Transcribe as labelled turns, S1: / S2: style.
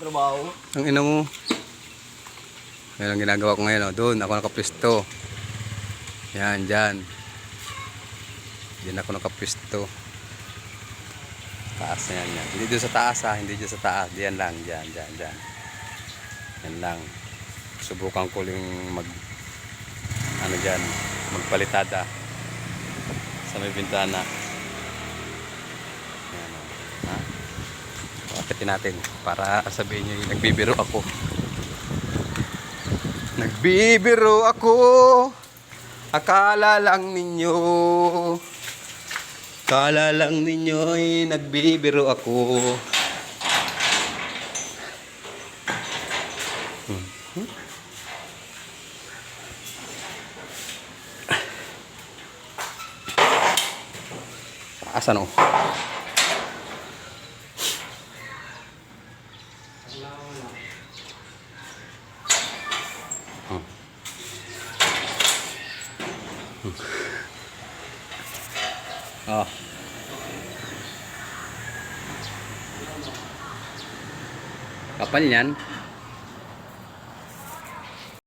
S1: trabaho.
S2: Ang ina mo. Yan ginagawa ko ngayon. Oh. Doon, ako nakapisto. Yan, dyan. Diyan ako nakapisto. Taas na yan, yan. Hindi doon sa taas ha. Hindi dyan sa taas. Diyan lang. Diyan, diyan, diyan. Yan lang. Subukan ko yung mag... Ano dyan. Magpalitada. Sa may bintana. Yan, oh. Ha? Pakitin natin para sabihin nyo nagbibiro ako. Nagbibiro ako. Akala lang ninyo. Akala lang ninyo ay nagbibiro ako. Hmm. Oh. Kapal yan.